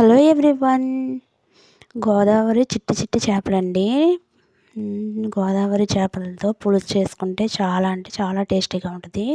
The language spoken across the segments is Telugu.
Hello everyone. గోదావరి చిట్టి చిట్టి చేపలండి. గోదావరి చేపలతో పులుసు చేసుకుంటే చాలా అంటే చాలా టేస్టీగా ఉంటుంది.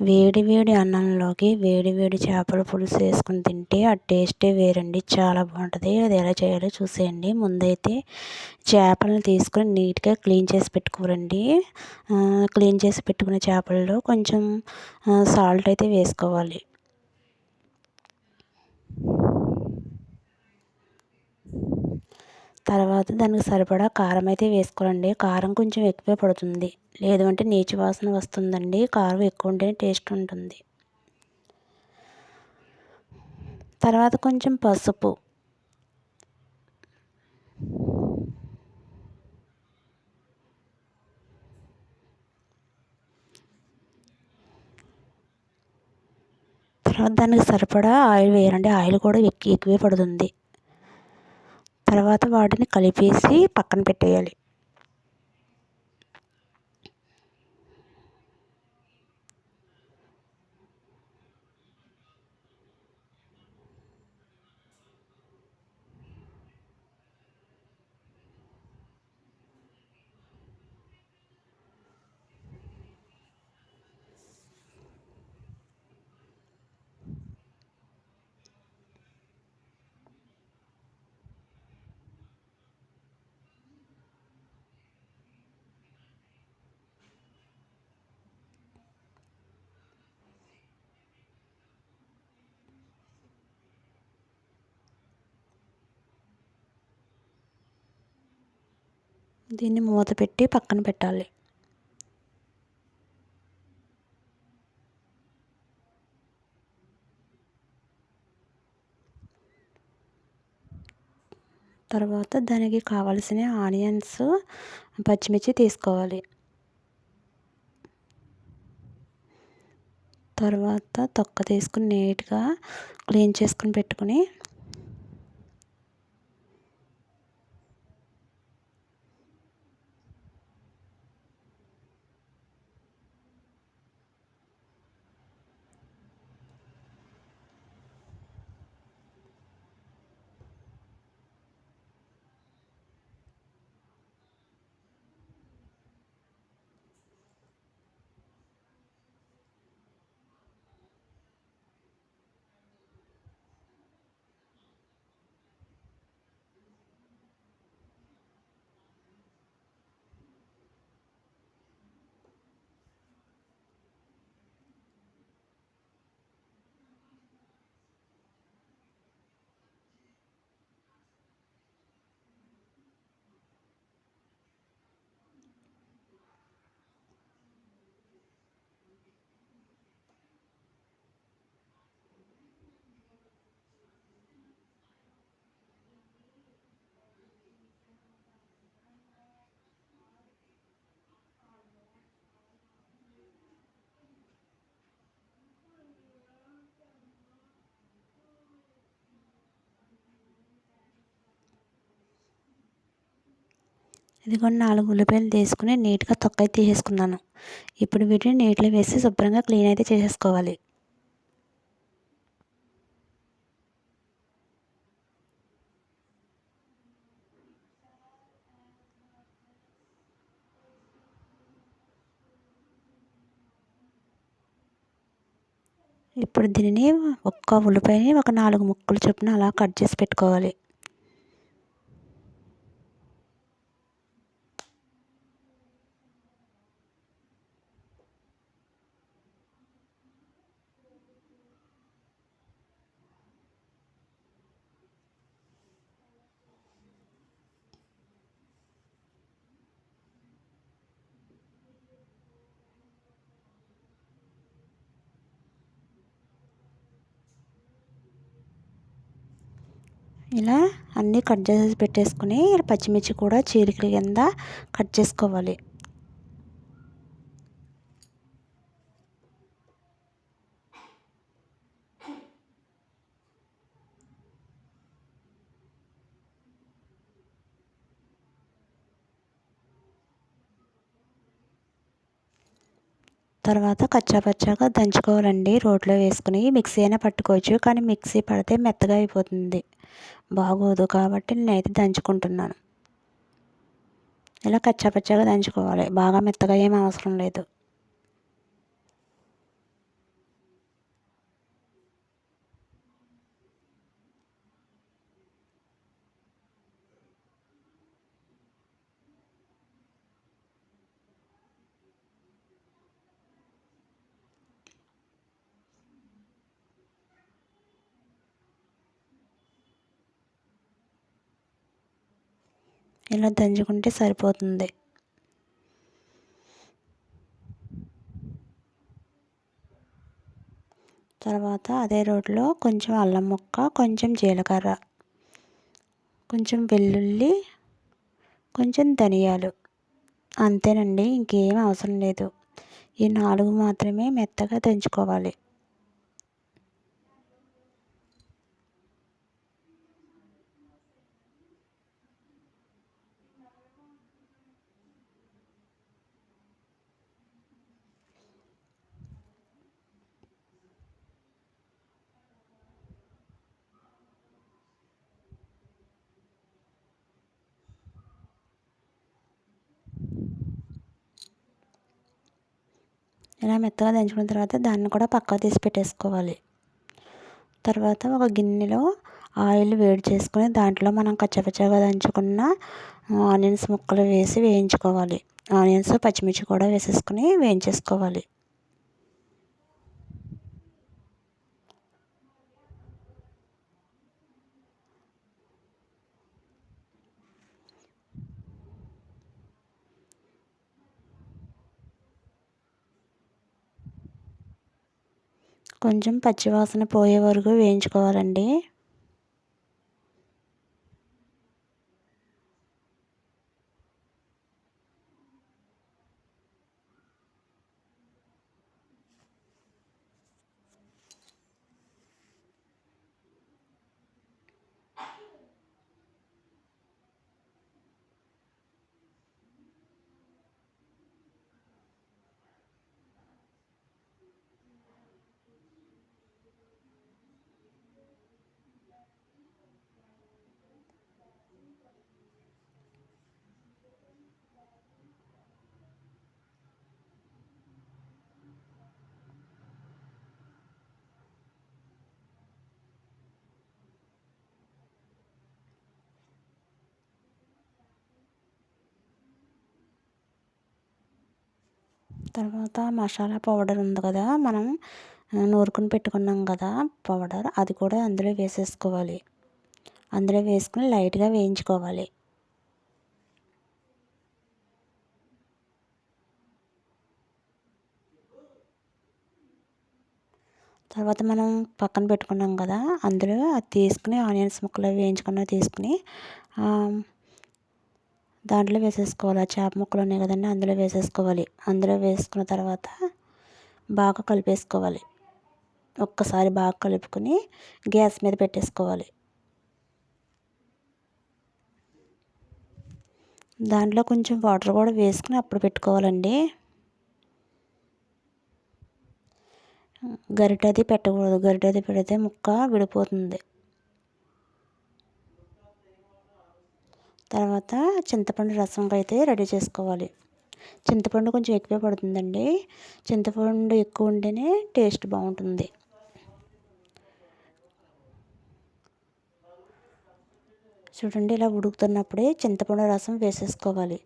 వేడి వేడి అన్నంలోకి వేడి వేడి చేపల పులుసు వేసుకుని తింటే ఆ టేస్టే వేరండి. చాలా బాగుంటుంది. అది ఎలా చేయాలో చూసేయండి. ముందైతే చేపలను తీసుకొని నీట్గా క్లీన్ చేసి పెట్టుకోరండి క్లీన్ చేసి పెట్టుకున్న చేపల్లో కొంచెం సాల్ట్ అయితే వేసుకోవాలి. తర్వాత దానికి సరిపడా కారం అయితే వేసుకోవాలండి. కారం కొంచెం ఎక్కువే పడుతుంది. లేదు అంటే నీచు వాసన వస్తుందండి. కారం ఎక్కువ ఉంటేనే టేస్ట్ ఉంటుంది. తర్వాత కొంచెం పసుపు. తర్వాత దానికి సరిపడా ఆయిల్ వేయాలండి. ఆయిల్ కూడా ఎక్కువ ఎక్కువే పడుతుంది. తర్వాత వాటిని కలిపేసి పక్కన పెట్టేయాలి. దీన్ని మూత పెట్టి పక్కన పెట్టాలి. తర్వాత దానికి కావలసిన ఆనియన్స్ పచ్చిమిర్చి తీసుకోవాలి. తర్వాత తొక్క తీసుకుని నీట్గా క్లీన్ చేసుకుని పెట్టుకుని ఇదిగోండి నాలుగు ఉల్లిపాయలు తీసుకుని నీట్గా తొక్క తీసేసుకున్నాను. ఇప్పుడు వీటిని నీటిలో వేసి శుభ్రంగా క్లీన్ అయితే చేసేసుకోవాలి. ఇప్పుడు దీనిని ఒక్క ఉల్లిపాయని ఒక నాలుగు ముక్కలు చొప్పున అలా కట్ చేసి పెట్టుకోవాలి. ఇలా అన్నీ కట్ చేసి పెట్టేసుకుని పచ్చిమిర్చి కూడా చీలికల కింద కట్ చేసుకోవాలి. తర్వాత కచ్చా పచ్చాగా దంచుకోవాలండి. రోట్లో వేసుకుని మిక్సీ అయినా పట్టుకోవచ్చు. కానీ మిక్సీ పడితే మెత్తగా అయిపోతుంది. బాగోదు కాబట్టి నేనైతే దంచుకుంటున్నాను. ఇలా కచ్చా పచ్చాగా దంచుకోవాలి. బాగా మెత్తగా ఏం అవసరం లేదు. ఇలా దంచుకుంటే సరిపోతుంది. తర్వాత అదే రోట్లో కొంచెం అల్లం ముక్క కొంచెం జీలకర్ర కొంచెం వెల్లుల్లి కొంచెం ధనియాలు. అంతేనండి ఇంకేం అవసరం లేదు. ఈ నాలుగు మాత్రమే మెత్తగా దంచుకోవాలి. ఇలా మెత్తగా దంచుకున్న తర్వాత దాన్ని కూడా పక్కకు తీసి పెట్టేసుకోవాలి. తర్వాత ఒక గిన్నెలో ఆయిల్ వేడి చేసుకొని దాంట్లో మనం కచ్చపచ్చగా దంచుకున్న ఆనియన్స్ ముక్కలు వేసి వేయించుకోవాలి. ఆనియన్స్ పచ్చిమిర్చి కూడా వేసేసుకుని వేయించేసుకోవాలి. కొంచెం పచ్చివాసన పోయే వరకు వేయించుకోవాలండి. తర్వాత మసాలా పౌడర్ ఉంది కదా మనం నూరుకుని పెట్టుకున్నాం కదా పౌడర్ అది కూడా అందులో వేసేసుకోవాలి. అందులో వేసుకుని లైట్గా వేయించుకోవాలి. తర్వాత మనం పక్కన పెట్టుకున్నాం కదా అందులో అది తీసుకుని ఆనియన్స్ ముక్కలు వేయించుకున్న తీసుకుని దాంట్లో వేసేసుకోవాలి. ఆ చేప ముక్కలు ఉన్నాయి కదండి అందులో వేసేసుకోవాలి. అందులో వేసుకున్న తర్వాత బాగా కలిపేసుకోవాలి. ఒక్కసారి బాగా కలుపుకొని గ్యాస్ మీద పెట్టేసుకోవాలి. దాంట్లో కొంచెం వాటర్ కూడా వేసుకుని అప్పుడు పెట్టుకోవాలండి. గరిటది పెట్టకూడదు. గరిటది పెడితే ముక్క విడిపోతుంది. తర్వాత చింతపండు రసం అయితే రెడీ చేసుకోవాలి. చింతపండు కొంచెం ఎక్కువ పడుతుందండి. చింతపండు ఎక్కువ ఉంటేనే టేస్ట్ బాగుంటుంది. చూడండి ఇలా ఉడుకుతున్నప్పుడే చింతపండు రసం వేసేసుకోవాలి.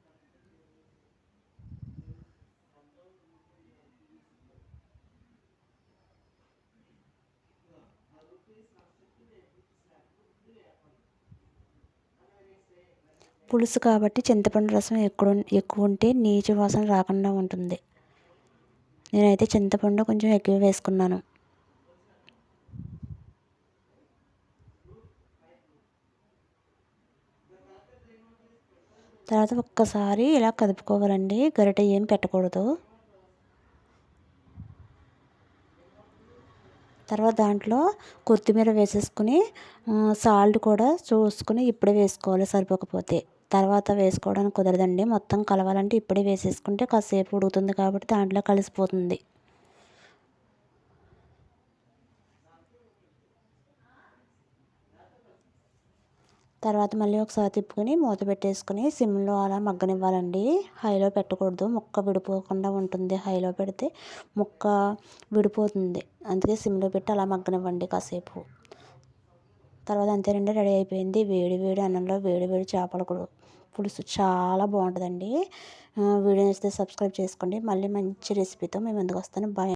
పులుసు కాబట్టి చింతపండు రసం ఎక్కువ ఎక్కువ ఉంటే నీచు వాసన రాకుండా ఉంటుంది. నేనైతే చింతపండు కొంచెం ఎక్కువ వేసుకున్నాను. తర్వాత ఒక్కసారి ఇలా కదుపుకోవాలండి. గరిట ఏం పెట్టకూడదు. తర్వాత దాంట్లో కొత్తిమీర వేసేసుకుని సాల్ట్ కూడా చూసుకుని ఇప్పుడే వేసుకోవాలి సరిపోకపోతే. తర్వాత వేసుకోవడానికి కుదరదండి. మొత్తం కలవాలంటే ఇప్పుడే వేసేసుకుంటే కాసేపు ఉడుకుతుంది కాబట్టి దాంట్లో కలిసిపోతుంది. తర్వాత మళ్ళీ ఒకసారి తిప్పుకొని మూత పెట్టేసుకుని సిమ్లో అలా మగ్గనివ్వాలండి. హైలో పెట్టకూడదు. ముక్క విడిపోకుండా ఉంటుంది. హైలో పెడితే ముక్క విడిపోతుంది. అందుకే సిమ్లో పెట్టి అలా మగ్గనివ్వండి కాసేపు. తర్వాత అంతేనండి రెడీ అయిపోయింది. వేడి వేడి అన్నంలో వేడి వేడి చేపల పులుసు చాలా బాగుంటుందండి. వీడియో నచ్చితే సబ్స్క్రైబ్ చేసుకోండి. మళ్ళీ మంచి రెసిపీతో మేము ఎందుకు వస్తాను. బాయ్